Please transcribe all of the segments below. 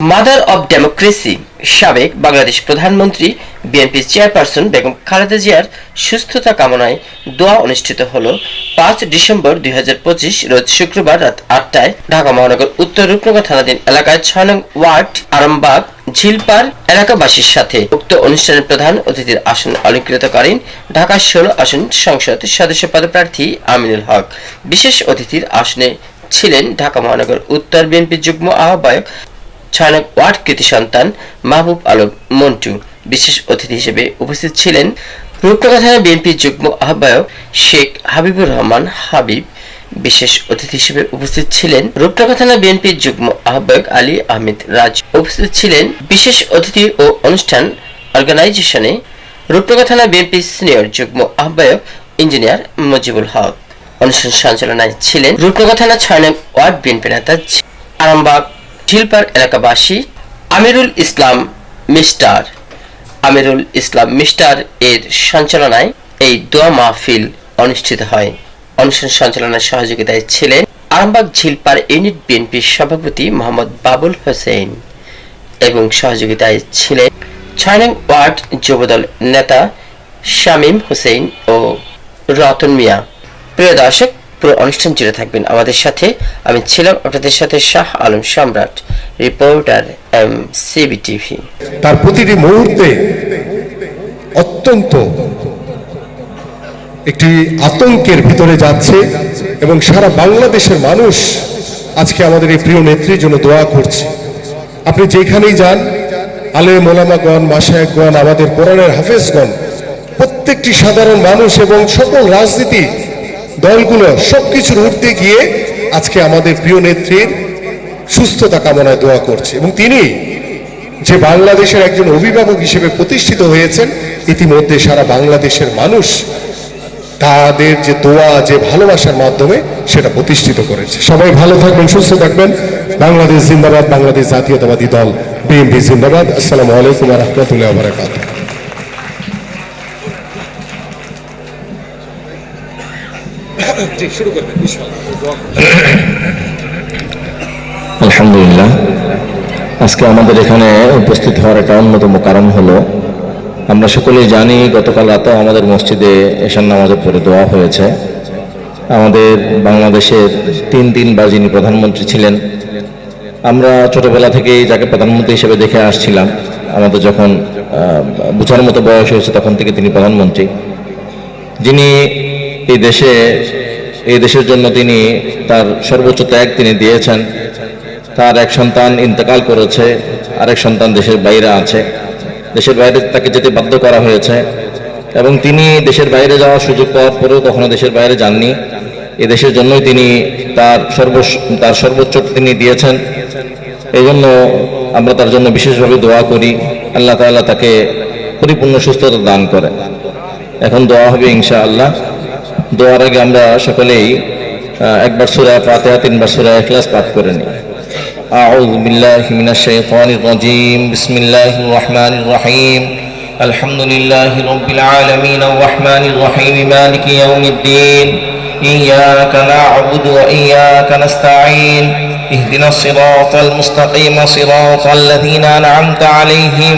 Mother of democracy সাবেক বাংলাদেশ প্রধানমন্ত্রী BNP chairperson Begum Khaleda জিয়ার সুস্থতা কামনায় দোয়া অনুষ্ঠিত হল পাঁচ ডিসেম্বর দুই রোজ শুক্রবার রাত আটটায় ঢাকা মহানগর উত্তর রূপনগর থানাধীন এলাকায় ছয় নং ওয়ার্ড, আরামবাগ, ঝিলপার এলাকাবাসীর সাথে উক্ত অনুষ্ঠানের প্রধান অতিথির আসন অলঙ্কৃত করেন ঢাকা ষোলো আসন সংসদ সদস্য পদপ্রার্থী আমিনুল হক। বিশেষ অতিথির আসনে ছিলেন ঢাকা মহানগর উত্তর বিএনপি যুগ্ম আহ্বায়ক ছয় ওয়ার্ড কৃতি সন্তান মাহবুব আলম মন্টু। বিশেষ অতিথি হিসেবে উপস্থিত ছিলেন রূপনগর থানা বিএনপি যুগ্ম আহ্বায়ক শেখ হাবিবুর রহমান হাবিব। বিশেষ অতিথি হিসেবে উপস্থিত ছিলেন রূপনগর থানা বিএনপি যুগ্ম আহ্বায়ক আলী আহমেদ রাজ। উপস্থিত ছিলেন বিশেষ অতিথি ও অনুষ্ঠান অর্গানাইজেশনে রূপনগর থানা বিএনপি সিনিয়র যুগ্ম আহ্বায়ক ইঞ্জিনিয়ার মজিবুল হক। অনুষ্ঠান সঞ্চালনায় ছিলেন রূপনগর থানা ছয় নং ওয়ার্ড বিএনপি নেতা আরামবাগ। ঝিলপার এলাকাবাসী, আমিরুল ইসলাম মিস্টার। আমিরুল ইসলাম মিস্টার এর সঞ্চালনায় এই দোয়া মাহফিল অনুষ্ঠিত হয়। অনুষ্ঠান সঞ্চালনায় সহযোগিতায় ছিলেন আরামবাগ ঝিলপার ইউনিট বিএনপির সভাপতি মোহাম্মদ বাবুল হোসেন এবং সহযোগিতায় ছিলেন ছয় নং ওয়ার্ড যুবদল নেতা শামীম হোসেন ও রতন মিয়া। প্রিয় দর্শক পুরো অনুষ্ঠান জুড়ে থাকবেন। আমাদের সাথে আমি ছিলাম, আপনাদের সাথে শাহ আলম সম্রাট, রিপোর্টার এম সিবি টিভি তার প্রতিটি মুহূর্তে অত্যন্ত একটি আতঙ্কের ভিতরে যাচ্ছে এবং সারা বাংলাদেশের মানুষ আজকে আমাদের এই প্রিয় নেত্রীর জন্য দোয়া করছে। আপনি যেখানেই যান আলে মোলামাগণ মাসায়কগণ আমাদের কোরআনের হাফেজগণ, প্রত্যেকটি সাধারণ মানুষ এবং সকল রাজনীতি দলগুলো সবকিছুর উঠতে গিয়ে আজকে আমাদের প্রিয় নেত্রীর সুস্থতা কামনায় দোয়া করছে এবং তিনি যে বাংলাদেশের একজন অভিভাবক হিসেবে প্রতিষ্ঠিত হয়েছেন, ইতিমধ্যে সারা বাংলাদেশের মানুষ তাদের যে দোয়া, যে ভালোবাসার মাধ্যমে সেটা প্রতিষ্ঠিত করেছে। সবাই ভালো থাকবেন, সুস্থ থাকবেন। বাংলাদেশ জিন্দাবাদ, বাংলাদেশ জাতীয়তাবাদী দল, বিএনপি জিন্দাবাদ। আসসালামু আলাইকুম রহমতুল্লাহ আলহামদুলিল্লাহ। আজকে আমাদের এখানে উপস্থিত হওয়ার একটা অন্যতম কারণ হলো, আমরা সকলেই জানি গতকাল রাতেও আমাদের মসজিদে এশান নামাজের পরে দেওয়া হয়েছে। আমাদের বাংলাদেশের তিন তিনবার যিনি প্রধানমন্ত্রী ছিলেন, আমরা ছোটবেলা থেকেই যাকে প্রধানমন্ত্রী হিসেবে দেখে আসছিলাম, আমাদের যখন বোঝার মতো বয়স হয়েছে তখন থেকে তিনি প্রধানমন্ত্রী। যিনি এই দেশে এই দেশের জন্য তিনি তার সর্বোচ্চ ত্যাগ তিনি দিয়েছেন। তার এক সন্তান ইন্তেকাল করেছে, আরেক সন্তান দেশের বাইরে আছে। দেশের বাইরে তাকে যেতে বাধ্য করা হয়েছে এবং তিনি দেশের বাইরে যাওয়ার সুযোগ পাওয়ার পরেও কখনো দেশের বাইরে যাননি। এ দেশের জন্যই তিনি তার সর্ব তার সর্বোচ্চ তিনি দিয়েছেন। এই জন্য আমরা তার জন্য বিশেষভাবে দোয়া করি। আল্লাহ তাআলা তাকে পরিপূর্ণ সুস্থতা দান করে। এখন দোয়া হবে ইনশা আল্লাহ দোয়ার আগে আমরা সকলেই আহ, একবার সুরা ফাতিহা তিনবার সুরা ইখলাস পাঠ করে নিই أعوذ بالله من الشيطان الرجيم بسم الله الرحمن الرحيم الحمد لله رب العالمين الرحمن الرحيم مالك يوم الدين إياك نعبد وإياك نستعين اهدنا الصراط المستقيم صراط الذين أنعمت عليهم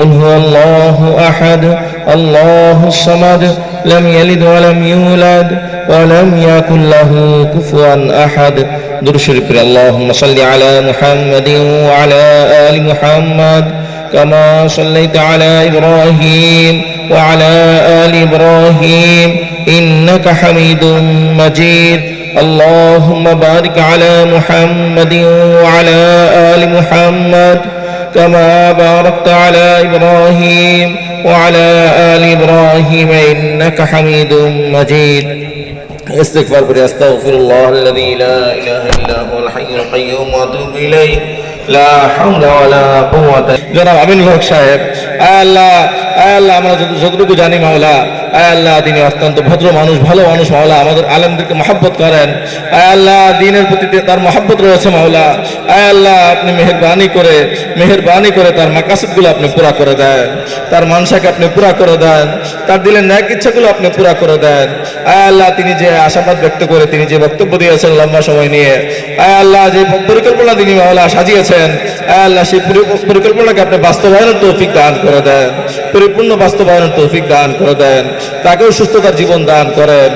قل هو الله أحد الله الصمد لم يلد ولم يولد ولم يكن له كفوا أحد. در شريف اللهم صل على محمد وعلى آل محمد كما صليت على إبراهيم وعلى آل إبراهيم إنك حميد مجيد. اللهم بارك على محمد وعلى آل محمد كما باركت على إبراهيم وعلى آل إبراهيم إنك حميد مجيد استغفر بري أستغفر الله الذي لا إله إلا هو الحي القيوم وأتوب إليه লা হাওলা ওয়ালা কুওয়াতা জনাব আমিন হক সাহেব আয় আল্লাহ আয় আল্লাহ, আমরা যত- যতটুকু জানি মাওলা আল্লাহ, তিনি অত্যন্ত ভদ্র মানুষ, ভালো মানুষ মাওলা, আমাদের আলেমদেরকে মহাব্বত করেন। আল্লাহ, দিনের প্রতি তার মহাব্বত রয়েছে মাওলা। আল্লাহ, আপনি মেহেরবানি করে মেহেরবানি করে তার মাকাসিদগুলো আপনি পুরা করে দেন। তার মানসাকে আপনি পুরা করে দেন। তার দিলের ন্যাক ইচ্ছাগুলো আপনি পুরা করে দেন। আল্লাহ, তিনি যে আশাবাদ ব্যক্ত করে, তিনি যে বক্তব্য দিয়েছেন লম্বা সময় নিয়ে আল্লাহ, যে পরিকল্পনা তিনি মাওলা সাজিয়েছেন আল্লাহ, সেই পরিকল্পনাকে আপনি বাস্তবায়নের তৌফিক দান করে দেন। পরিপূর্ণ বাস্তবায়নের তৌফিক দান করে দেন তাকেও সুস্থতার জীবন দান করেন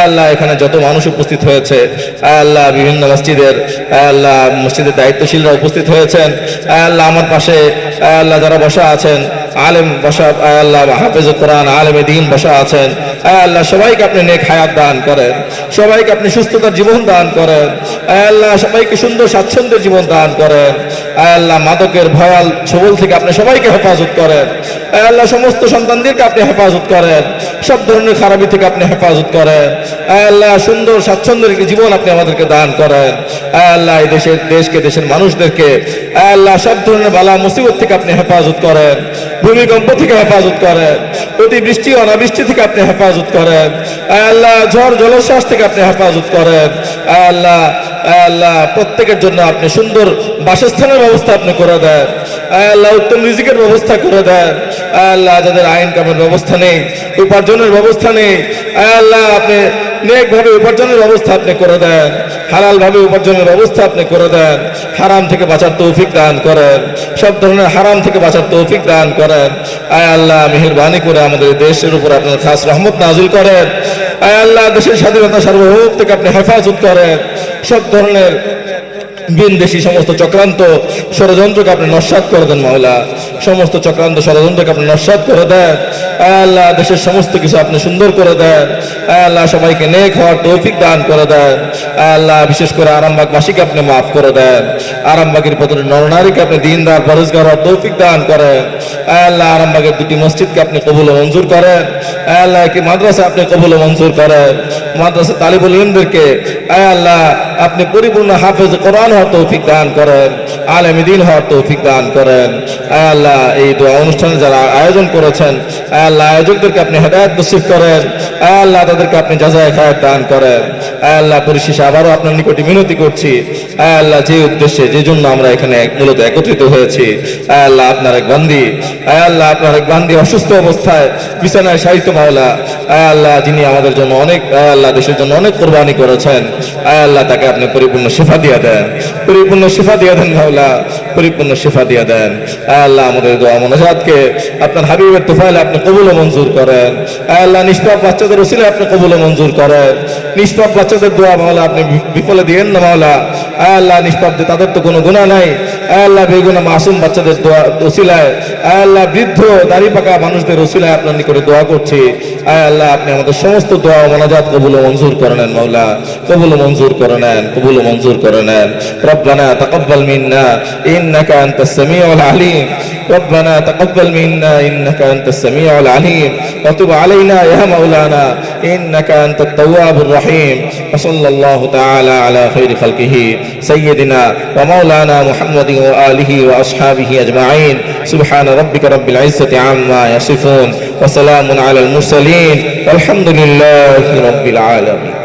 আল্লাহ এখানে যত মানুষ উপস্থিত হয়েছে আল্লাহ বিভিন্ন মসজিদের আল্লাহ মসজিদের দায়িত্বশীলরা উপস্থিত হয়েছেন আল্লাহ আমার পাশে আল্লাহ যারা বসা আছেন আলেম বসা আল্লাহ হাফেজ কোরআন আলেমে দিন বসা আছেন আল্লাহ সবাইকে আপনি নেক হায়াত দান করেন সবাইকে আপনি সুস্থতার জীবন দান করেন আল্লাহ সবাইকে সুন্দর স্বাচ্ছন্দ্যের জীবন দান করেন আল্লাহ মাদকের ভয়াল ছবল থেকে আপনি সবাইকে হেফাজত করেন আল্লাহ সমস্ত সন্তানদেরকে আপনি হেফাজত করেন। সব ধরনের খারাপি থেকে আপনি হেফাজত করেন। আল্লাহ, সুন্দর, স্বাচ্ছন্দ্যের একটি জীবন আপনি আমাদেরকে দান করেন। আল্লাহ, এই দেশের দেশকে, দেশের মানুষদেরকে আল্লাহ, সব ধরনের বালা, মুসিবত থেকে আপনি হেফাজত করেন। ভূমিকম্প থেকে হেফাজত করেন। অতিবৃষ্টি, অনাবৃষ্টি থেকে আপনি হেফাজত করেন। আল্লাহ, ঝড়, জলোচ্ছ্বাস থেকে আপনি হেফাজত করেন। আল্লাহ আল্লাহ, প্রত্যেকের জন্য আপনি সুন্দর বাসস্থানের ব্যবস্থা আপনি করে দেন। আল্লাহ, উত্তম রিজিকের ব্যবস্থা করে দেন। আল্লাহ, যাদের আইন কামের ব্যবস্থা নেই, উপার্জনের ব্যবস্থা নেই আল্লাহ, আপনি নেকভাবে উপার্জনের ব্যবস্থা আপনি করে দেন। হালাল ভাবে উপার্জনের ব্যবস্থা আপনি করে দেন। হারাম থেকে বাঁচার তৌফিক দান করেন। সব ধরনের হারাম থেকে বাঁচার তৌফিক দান করেন। আয় আল্লাহ, মেহেরবানি করে আমাদের দেশের উপর আপনার খাস রহমত নাজিল করেন। আয় আল্লাহ, দেশের স্বাধীনতা সার্বভৌম থেকে আপনি হেফাজত করেন। সব ধরনের বিনদেশি সমস্ত চক্রান্ত ষড়যন্ত্রকে আপনি নস্বাত করে দেন, মাওলা। সমস্ত চক্রান্ত ষড়যন্ত্রকে আপনি নস্বাত করে দেন। আল্লাহ, দেশের সমস্ত কিছু আপনি সুন্দর করে দেন। আল্লাহ, সবাইকে নেক হওয়ার তৌফিক দান করে দেন। আল্লাহ, বিশেষ করে আরামবাগবাসীকে আপনি মাফ করে দেন। আরামবাগের প্রতিটি নরনারীকে আপনি দিনদার পরিষ্কার হওয়ার তৌফিক দান করেন। আল্লাহ, আরামবাগের দুটি মসজিদকে আপনি কবুল মঞ্জুর করেন। আল্লাহ একটি মাদ্রাসা আপনি কবুল মঞ্জুর করেন। মাদ্রাসা তালিবুল ইলমদেরকে, আল্লাহ, আপনি পরিপূর্ণ হাফেজ কোরআন হওয়ার তৌফিক দান করেন আলেম দিন হওয়ার তৌফিক দান করেন আল্লাহ এই দোয়া অনুষ্ঠানে যারা আয়োজন করেছেন আল্লাহ আয়োজকদেরকে আপনি হেদায়ত নসিব করেন আল্লাহ তাদেরকে আপনি যাচাই খায়ত দান করেন আল্লাহ পরিশেষে আবারও আপনার নিকটে মিনতি করছি আয় আল্লাহ যে উদ্দেশ্যে যে জন্য আমরা এখানে মূলত একত্রিত হয়েছি আল্লাহ আপনার এক বান্দি আল্লাহ আপনার এক বান্দি অসুস্থ অবস্থায় বিছানায় সাহিত্য মাওলা আল্লাহ যিনি আমাদের জন্য অনেক আল্লাহ দেশের জন্য অনেক কোরবানি করেছেন আয় আল্লাহ তাকে আপনি পরিপূর্ণ শিফা দিয়ে দেন পরিপূর্ণ শিফা দিয়ে দেন মাওলা, পরিপূর্ণ শিফা দিয়ে দেন। আল্লাহ আমাদের দোয়া মনোজাতকে আপনার হাবিবের তোফাইলে আপনি কবুল মঞ্জুর করেন। আল্লাহ নিষ্পাপ বাচ্চাদের ওসিলে আপনি কবুল মঞ্জুর করেন। নিষ্পাপ বাচ্চাদের দোয়া মাওলা আপনি বিফলে দিয়েন না মাওলা। আল্লাহ নিষ্পাপদের তাদের তো কোনো গুণা নাই আল্লাহ বেগুনা মাসুম বাচ্চাদের দোয়া, ওসিলায়। আল্লাহ বৃদ্ধ দাড়ি পাকা মানুষদের ওসিলায় আপনার নিকটে দোয়া করছি। আয় আল্লাহ, আপনি আমাদের সমস্ত দোয়া মনাজাত কবুল মঞ্জুর করে নেন, মাওলা। কবুল মঞ্জুর করে নেন, কবুল মঞ্জুর করে নেন। রব্বানা তাকাব্বাল মিন্না, ইন্নাকা আনতাস সামিউল আলিম। ربنا تقبل منا إنك أنت السميع العليم وتب علينا يا مولانا إنك أنت التواب الرحيم وصلى الله تعالى على خير خلقه سيدنا ومولانا محمد وآله وأصحابه أجمعين سبحان ربك رب العزة عما يصفون وسلام على المرسلين والحمد لله رب العالمين